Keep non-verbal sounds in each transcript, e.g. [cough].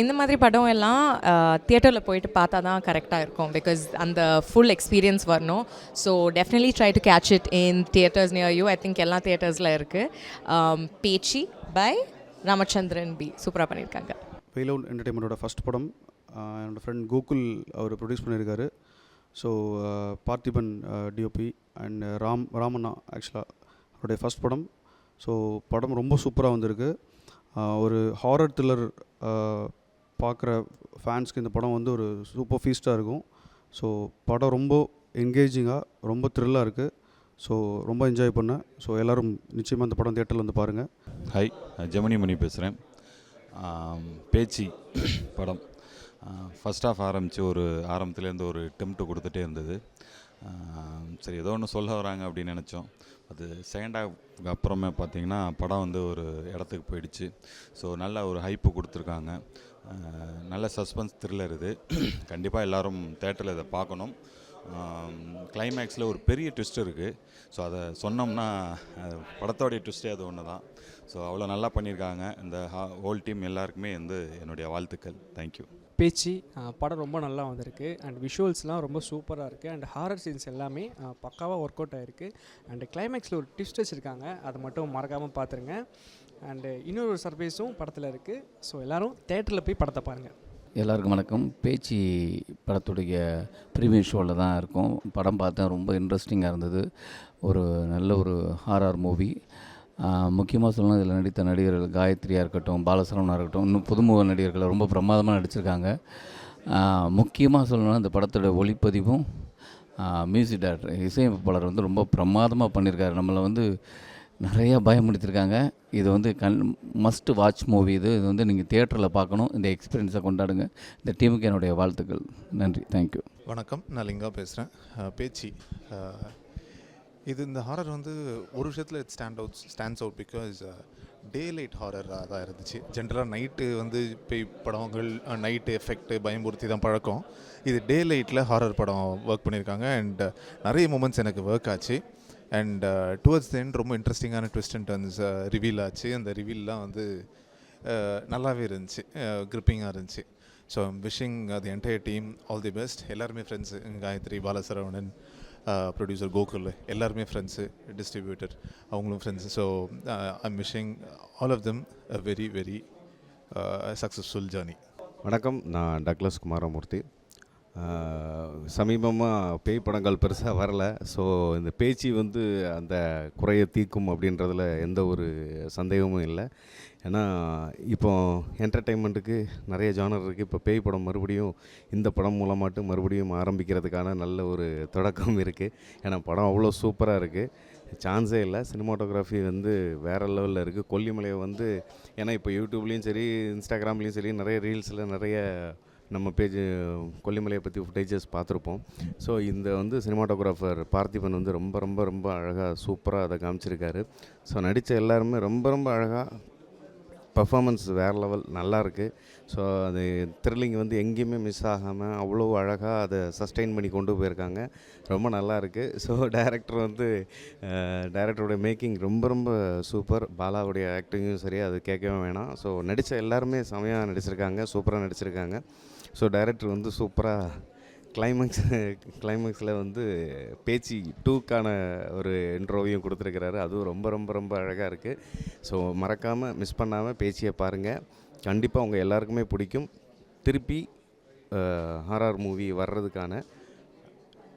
இந்த மாதிரி படம் எல்லாம் தியேட்டரில் போயிட்டு பார்த்தா தான் கரெக்டாக இருக்கும். பிகாஸ் அந்த ஃபுல் எக்ஸ்பீரியன்ஸ் வரணும். So definitely try to catch it in theatres near you I think எல்லா தியேட்டர்ஸில் இருக்குது பேச்சி பை ராமச்சந்திரன் பி சூப்பராக பண்ணியிருக்காங்க. வெயிலவுட் என்டர்டைன்மெண்ட்டோட ஃபஸ்ட் படம் என்னோடய ஃப்ரெண்ட் கோகுல் அவர் ப்ரொடியூஸ் பண்ணியிருக்காரு. So Parthiban DOP and Ram Ramanna ஆக்சுவலாக அவருடைய ஃபஸ்ட் படம். ஸோ படம் ரொம்ப சூப்பராக வந்திருக்கு. ஒரு ஹாரர் த்ரில்லர் பார்க்குற ஃபேன்ஸ்க்கு இந்த படம் வந்து ஒரு சூப்பர் ஃபீஸ்ட்டாக இருக்கும். ஸோ படம் ரொம்ப என்கேஜிங்காக ரொம்ப த்ரில்லாக இருக்குது ஸோ ரொம்ப என்ஜாய் பண்ணேன். ஸோ எல்லோரும் நிச்சயமாக இந்த படம் தேட்டரில் வந்து பாருங்கள் ஹாய் நான் ஜெமினி மணி பேசுகிறேன் பேச்சு [clears throat] படம். ஃபஸ்ட் ஆஃப் ஆரம்பித்து ஒரு ஆரம்பத்துலேருந்து ஒரு டெம்ட்டு கொடுத்துட்டே இருந்தது. சரி ஏதோ ஒன்று சொல்ல வராங்க அப்படின்னு நினச்சோம். அது செகண்ட் ஹாஃப்க்கு அப்புறமே பார்த்தீங்கன்னா படம் வந்து ஒரு இடத்துக்கு போயிடுச்சு. ஸோ நல்ல ஒரு ஹைப்பு கொடுத்துருக்காங்க. நல்ல சஸ்பென்ஸ் த்ரில்லர் இது. [clears throat] கண்டிப்பாக எல்லாரும் தேட்டரில் இதை பார்க்கணும். கிளைமேக்ஸில் ஒரு பெரிய ட்விஸ்ட் இருக்குது ஸோ அதை சொன்னோம்னா படத்தோடைய ட்விஸ்ட்டே அது ஒன்று தான். ஸோ அவ்வளோ நல்லா பண்ணியிருக்காங்க. இந்த ஹோல் டீம் எல்லாருக்குமே வந்து என்னுடைய வாழ்த்துக்கள். தேங்க்யூ பேச்சு படம் ரொம்ப நல்லா வந்திருக்கு. அண்ட் விஷுவல்ஸ்லாம் ரொம்ப சூப்பராக இருக்குது அண்ட் ஹாரர் சீன்ஸ் எல்லாமே பக்காவாக ஒர்க் அவுட் ஆகிருக்கு அண்ட் கிளைமேக்ஸில் ஒரு ட்விஸ்ட் வச்சுருக்காங்க. அதை மட்டும் மறக்காமல் பார்த்துருங்க. அண்டு uh, இன்னொரு சர்ப்ரைஸும் படத்தில் இருக்குது ஸோ எல்லோரும் தேட்டரில் போய் படத்தை பாருங்கள் எல்லாருக்கும் வணக்கம். பேச்சு படத்துடைய ப்ரீமியர் ஷோவில் தான் இருக்கும். படம் பார்த்தேன். ரொம்ப இன்ட்ரெஸ்டிங்காக இருந்தது. ஒரு நல்ல ஒரு ஹாரர் மூவி முக்கியமாக சொல்லணும் இதில் நடித்த நடிகர்கள் காயத்ரியாக இருக்கட்டும் பாலசரவனாக இருக்கட்டும் இன்னும் புதுமுக நடிகர்கள் ரொம்ப பிரமாதமாக நடிச்சிருக்காங்க. முக்கியமாக சொல்லணும்னா இந்த படத்தோட ஒளிப்பதிவும் மியூசிக் டேரக்டர் இசையமைப்பாளர் வந்து ரொம்ப பிரமாதமாக பண்ணியிருக்காரு நம்மளை வந்து நிறையா பயமுடுத்திருக்காங்க இது வந்து கண் மஸ்ட் வாட்ச் மூவி இது. இது வந்து நீங்கள் தியேட்டரில் பார்க்கணும். இந்த எக்ஸ்பீரியன்ஸை கொண்டாடுங்க. இந்த டீமுக்கு என்னுடைய வாழ்த்துக்கள். நன்றி. தேங்க்யூ வணக்கம். நான் லிங்கா பேசுகிறேன் பேச்சு. இது இந்த ஹாரர் வந்து ஒரு விஷயத்தில் it stand out stands out because daylight ஹாரராக தான் இருந்துச்சு. ஜென்ரலாக நைட்டு வந்து பேய் படங்கள் நைட்டு எஃபெக்ட்டு பயமுறுத்தி தான் பழக்கம். இது டே லைட்டில் ஹாரர் படம் ஒர்க் பண்ணியிருக்காங்க அண்ட் நிறைய மூமெண்ட்ஸ் எனக்கு ஒர்க் ஆச்சு. அண்ட் டுவர்ட்ஸ் தென் ரொம்ப இன்ட்ரெஸ்டிங்கான ட்விஸ்ட் அண்ட் டர்ன்ஸ் ரிவீல் ஆச்சு. அந்த ரிவீல்லாம் வந்து நல்லாவே இருந்துச்சு. க்ரிப்பிங்காக இருந்துச்சு. So wishing the entire team all the best எல்லாருமே ஃப்ரெண்ட்ஸு காயத்ரி பாலசரவணன் ப்ரொடியூசர் கோகுல் எல்லாருமே ஃப்ரெண்ட்ஸு டிஸ்ட்ரிபியூட்டர் அவங்களும் friends so I'm wishing all of them a very very successful journey வணக்கம். நான் டக்ளஸ் குமாரமூர்த்தி. சமீபமாக பேய் படங்கள் பெருசாக வரல. ஸோ இந்த பேச்சு வந்து அந்த குறையை தீர்க்கும் அப்படின்றதுல எந்த ஒரு சந்தேகமும் இல்லை. ஏன்னா இப்போ என்டர்டெயின்மெண்ட்டுக்கு நிறைய ஜானர் இருக்குது இப்போ பேய் படம் மறுபடியும் இந்த படம் மூலமாட்டு மறுபடியும் ஆரம்பிக்கிறதுக்கான நல்ல ஒரு தொடக்கம் இருக்குது ஏன்னா படம் அவ்வளோ சூப்பராக இருக்குது சான்ஸே இல்லை. சினிமாட்டோகிராஃபி வந்து வேறு லெவலில் இருக்குது கொல்லிமலையை வந்து ஏன்னா இப்போ யூடியூப்லேயும் சரி இன்ஸ்டாகிராம்லேயும் சரி நிறைய ரீல்ஸில் நிறைய நம்ம பேஜ் கொல்லிமலையை பற்றி ஃபுட்டேஜஸ் பார்த்துருப்போம். ஸோ இந்த வந்து சினிமாட்டோகிராஃபர் பார்த்திபன் வந்து ரொம்ப ரொம்ப ரொம்ப அழகாக சூப்பராக அதை காமிச்சிருக்காரு. ஸோ நடித்த எல்லாருமே ரொம்ப ரொம்ப அழகாக பர்ஃபாமன்ஸ் வேறு லெவல் நல்லா இருக்குது ஸோ அது த்ரில்லிங் வந்து எங்கேயுமே மிஸ் ஆகாமல் அவ்வளோ அழகாக அதை சஸ்டெயின் பண்ணி கொண்டு போயிருக்காங்க. ரொம்ப நல்லா இருக்குது ஸோ டேரக்டர் வந்து டேரக்டருடைய மேக்கிங் ரொம்ப ரொம்ப சூப்பர் பாலாவுடைய ஆக்டிங்கும் சரி அது கேட்கவே வேணாம். ஸோ நடித்த எல்லாருமே செமையாக நடிச்சிருக்காங்க சூப்பராக நடிச்சிருக்காங்க. ஸோ டைரக்டர் வந்து சூப்பராக கிளைமேக்ஸ் கிளைமேக்ஸில் வந்து பேச்சு டூக்கான ஒரு இன்ட்ரோவையும் கொடுத்துருக்கிறாரு. அதுவும் ரொம்ப ரொம்ப ரொம்ப அழகாக இருக்குது ஸோ மறக்காமல் மிஸ் பண்ணாமல் பேச்சியை பாருங்கள் கண்டிப்பாக உங்கள் எல்லாருக்குமே பிடிக்கும். திருப்பி ஹாரர் மூவி வர்றதுக்கான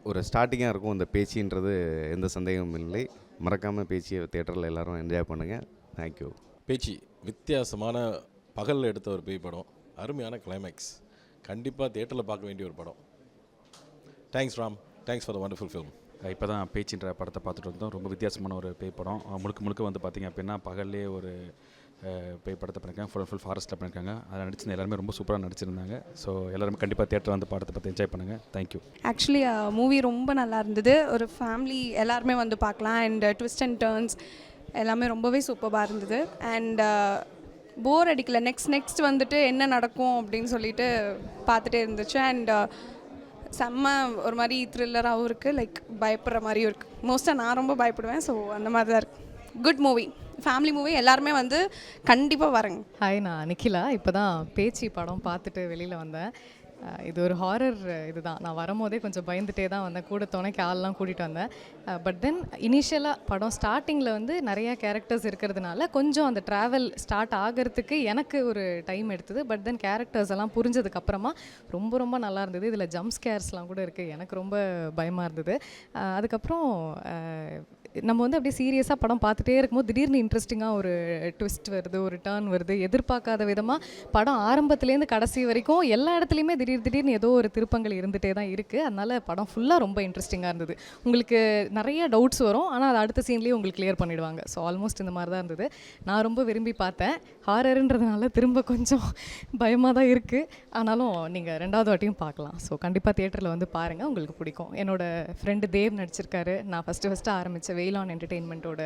ஒரு ஸ்டார்டிங்காக இருக்கும் அந்த பேச்சின்றது எந்த சந்தேகமும் இல்லை. மறக்காமல் பேச்சியை தேட்டரில் எல்லாரும் என்ஜாய் பண்ணுங்கள் தேங்க்யூ பேச்சு வித்தியாசமான பகலில் எடுத்த ஒரு பேய் படம். அருமையான கிளைமேக்ஸ் கண்டிப்பாக தியேட்டரில் பார்க்க வேண்டிய ஒரு படம். Thanks Ram thanks for the wonderful film இப்போ தான் பேச்சுன்ற படத்தை பார்த்துட்டு வந்தோம். ரொம்ப வித்தியாசமான ஒரு பேய் படம். முழுக்க முழுக்க வந்து பார்த்திங்க அப்படின்னா பகல்லே ஒரு பேய் படத்தை பண்ணியிருக்காங்க. ஃபுல் ஃபுல் ஃபாரஸ்ட்டில் பண்ணியிருக்காங்க. அதில் நடிச்சிருந்த எல்லாருமே ரொம்ப சூப்பராக நடிச்சிருந்தாங்க. ஸோ எல்லாருமே கண்டிப்பாக தேட்டர் வந்து படத்தை பார்த்து என்ஜாய் பண்ணுங்கள் தேங்க்யூ ஆக்சுவலி மூவி ரொம்ப நல்லா இருந்தது. ஒரு ஃபேமிலி எல்லாருமே வந்து பார்க்கலாம். அண்ட் ட்விஸ்ட் அண்ட் டேர்ன்ஸ் எல்லாமே ரொம்பவே சூப்பராக இருந்தது. அண்ட் போர் அடிக்கல. நெக்ஸ்ட் நெக்ஸ்ட் வந்துட்டு என்ன நடக்கும் அப்படின்னு சொல்லிட்டு பார்த்துட்டே இருந்துச்சு. அண்ட் uh, செம்ம ஒரு மாதிரி த்ரில்லராகவும் இருக்குது லைக் பயப்படுற மாதிரியும் இருக்குது மோஸ்ட்டாக நான் ரொம்ப பயப்படுவேன். ஸோ அந்த மாதிரி தான் இருக்குது குட் மூவி ஃபேமிலி மூவி எல்லாருமே வந்து கண்டிப்பாக வரங்க. ஹாய் நான் நிக்கிலா. இப்போ தான் பேச்சு படம் பார்த்துட்டு வெளியில் வந்தேன். இது ஒரு ஹாரர் இதுதான். நான் வரும்போதே கொஞ்சம் பயந்துட்டே தான் வந்தேன். கூட துணைக்கு ஆள்லாம் கூட்டிகிட்டு வந்தேன். பட் தென் இனிஷியலாக படம் ஸ்டார்டிங்கில் வந்து நிறையா கேரக்டர்ஸ் இருக்கிறதுனால கொஞ்சம் அந்த ட்ராவல் ஸ்டார்ட் ஆகிறதுக்கு எனக்கு ஒரு டைம் எடுத்தது. பட் தென் கேரக்டர்ஸ் எல்லாம் புரிஞ்சதுக்கப்புறமா ரொம்ப ரொம்ப நல்லா இருந்தது. இதில் ஜம்ப் ஸ்கேர்ஸ்லாம் கூட இருக்குது எனக்கு ரொம்ப பயமாக இருந்தது. அதுக்கப்புறம் நம்ம வந்து அப்படியே சீரியஸாக படம் பார்த்துட்டே இருக்கும்போது திடீர்னு இன்ட்ரெஸ்டிங்காக ஒரு ட்விஸ்ட் வருது ஒரு டேர்ன் வருது. எதிர்பார்க்காத விதமாக படம் ஆரம்பத்துலேருந்து கடைசி வரைக்கும் எல்லா இடத்துலையுமே திடீர் திடீர்னு ஏதோ ஒரு திருப்பங்கள் இருந்துகிட்டே தான் இருக்குது அதனால் படம் ஃபுல்லாக ரொம்ப இன்ட்ரெஸ்டிங்காக இருந்தது. உங்களுக்கு நிறைய டவுட்ஸ் வரும். ஆனால் அது அடுத்த சீன்லேயே உங்களுக்கு கிளியர் பண்ணிடுவாங்க. ஸோ ஆல்மோஸ்ட் இந்த மாதிரி தான் இருந்தது. நான் ரொம்ப விரும்பி பார்த்தேன். ஹாரருன்றதுனால திரும்ப கொஞ்சம் பயமாக தான் இருக்குது ஆனாலும் நீங்கள் ரெண்டாவது வாட்டியும் பார்க்கலாம். ஸோ கண்டிப்பாக தியேட்டரில் வந்து பாருங்கள் உங்களுக்கு பிடிக்கும். என்னோடய ஃப்ரெண்டு தேவ் நடிச்சிருக்காரு. நான் ஃபஸ்ட்டு ஃபஸ்ட்டு ஆரம்பித்த வெயிலான் என்டர்டெயின்மெண்ட்டோட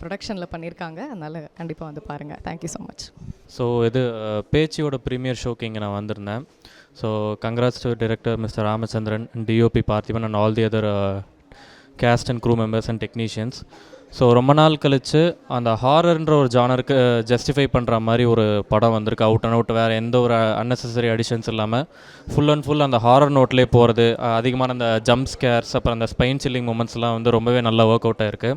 ப்ரொடக்ஷனில் பண்ணியிருக்காங்க அதனால் கண்டிப்பாக வந்து பாருங்கள் தேங்க்யூ ஸோ மச் ஸோ இது பேச்சியோட ப்ரீமியர் ஷோக்கு இங்கே நான் வந்திருந்தேன். So congrats to director mister Ramachandran DOP Parthiban and all the other cast and crew members and technicians so ரொம்ப நாள் கழித்து அந்த ஹாரர்ன்ற ஒரு ஜானருக்கு ஜஸ்டிஃபை பண்ணுற மாதிரி ஒரு படம் வந்திருக்கு. அவுட் அண்ட் அவுட் வேறு எந்த ஒரு அன்னெசரி அடிஷன்ஸ் இல்லாமல் ஃபுல் அண்ட் ஃபுல் அந்த ஹாரர் நோட்லேயே போகிறது uh, அதிகமான அந்த ஜம்ப் ஸ்கேர்ஸ் அப்புறம் அந்த ஸ்பைன் சில்லிங் மூமெண்ட்ஸ்லாம் வந்து ரொம்பவே நல்லா ஒர்க் அவுட் ஆயிருக்கு.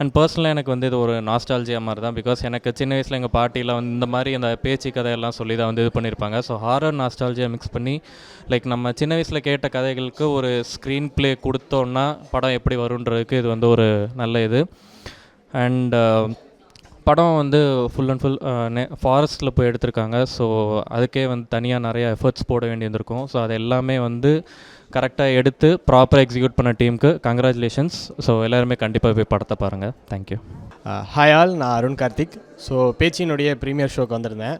அண்ட் பர்சனலாக எனக்கு வந்து இது ஒரு நாஸ்டாலஜியா மாதிரி தான். பிகாஸ் எனக்கு சின்ன வயசில் எங்கள் பாட்டியில் வந்து இந்த மாதிரி அந்த பேச்சு கதையெல்லாம் சொல்லி தான் வந்து இது பண்ணியிருப்பாங்க. ஸோ ஹாரர் நாஸ்டாலஜியா மிக்ஸ் பண்ணி லைக் நம்ம சின்ன வயசில் கேட்ட கதைகளுக்கு ஒரு ஸ்க்ரீன் ப்ளே கொடுத்தோன்னா படம் எப்படி வருன்றதுக்கு இது வந்து ஒரு நல்ல இது. அண்ட் uh, படம் வந்து ஃபுல் அண்ட் ஃபுல் ஃபாரஸ்ட்டில் போய் எடுத்திருக்காங்க. ஸோ அதுக்கே வந்து தனியாக நிறைய எஃபர்ட்ஸ் போட வேண்டியிருந்திருக்கும். ஸோ அது எல்லாமே வந்து கரெக்டாக எடுத்து ப்ராப்பராக எக்ஸிக்யூட் பண்ண டீமுக்கு கங்க்ராச்சுலேஷன்ஸ் ஸோ எல்லாருமே கண்டிப்பாக போய் படத்தை பாருங்கள் தேங்க்யூ ஹாய் ஆல் நான் அருண் கார்த்திக். ஸோ பேச்சினுடைய ப்ரீமியர் ஷோக்கு வந்திருந்தேன்.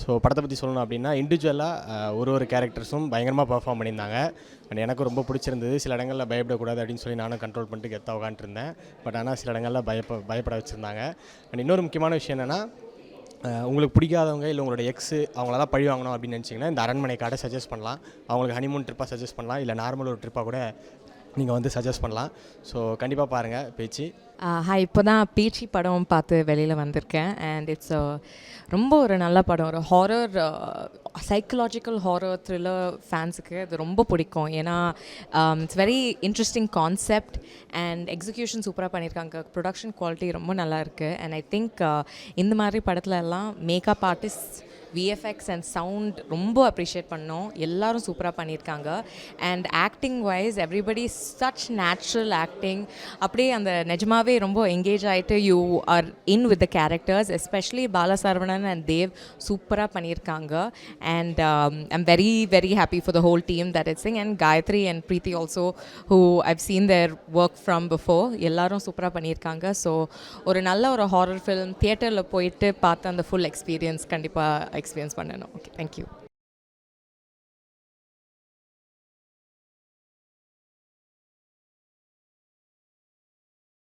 ஸோ படத்தை பற்றி சொல்லணும் அப்படின்னா இண்டிவிஜுவலாக uh, ஒரு ஒரு கேரக்டர்ஸும் பயங்கரமாக பர்ஃபார்ம் பண்ணியிருந்தாங்க. அண்ட் எனக்கு ரொம்ப பிடிச்சிருந்தது சில இடங்களில் பயப்படக்கூடாது அப்படின்னு சொல்லி நானும் கண்ட்ரோல் பண்ணிட்டு கெத்தாக உட்காந்துருந்தேன் பட் ஆனால் சில இடங்களில் பயப்ப பயப்பட வச்சுருந்தாங்க. அண்ட் இன்னொரு முக்கியமான விஷயம் என்னென்னா உங்களுக்கு பிடிக்காதவங்க இல்லை உங்களோட எக்ஸு அவங்களெல்லாம் பழி வாங்கணும் அப்படின்னு நினச்சிங்கன்னா இந்த அரண்மனை கார்டை சஜஸ்ட் பண்ணலாம். அவங்களுக்கு ஹனிமூன் ட்ரிப்பாக சஜஸ்ட் பண்ணலாம். இல்லை நார்மல் ஒரு ட்ரிப்பாக கூட நீங்கள் வந்து சஜஸ்ட் பண்ணலாம். ஸோ கண்டிப்பாக பாருங்கள் பேச்சு. ஹாய் இப்போ தான் பேச்சி படம் பார்த்து வெளியில் வந்திருக்கேன். அண்ட் இட்ஸ் ரொம்ப ஒரு நல்ல படம். ஒரு ஹாரர் சைக்கலாஜிக்கல் ஹாரர் த்ரில்லர் ஃபேன்ஸுக்கு அது ரொம்ப பிடிக்கும். ஏன்னா it's very interesting concept and execution சூப்பராக பண்ணியிருக்காங்க. ப்ரொடக்ஷன் குவாலிட்டி ரொம்ப நல்லா இருக்குது அண்ட் ஐ திங்க் இந்த மாதிரி படத்துல எல்லாம் makeup artist VFX and sound ரொம்ப அப்ரிஷியேட் பண்ணோம். எல்லாரும் சூப்பராக பண்ணியிருக்காங்க. And acting wise everybody such natural acting அப்படியே அந்த நிஜமாவே ரொம்ப என்கேஜ் ஆகிட்டு you are in with the characters especially Balasaravanan and Dev சூப்பராக பண்ணியிருக்காங்க. And I'm very very happy for the whole team that it sing and Gayathri and Preethi also who I've seen their work from before எல்லாரும் சூப்பராக பண்ணியிருக்காங்க. So ஒரு நல்ல ஒரு horror film தியேட்டரில் போயிட்டு பார்த்து அந்த ஃபுல் எக்ஸ்பீரியன்ஸ் கண்டிப்பாக எக்ஸ்பீரியன்ஸ் பண்ணணும் ஓகே தேங்க்யூ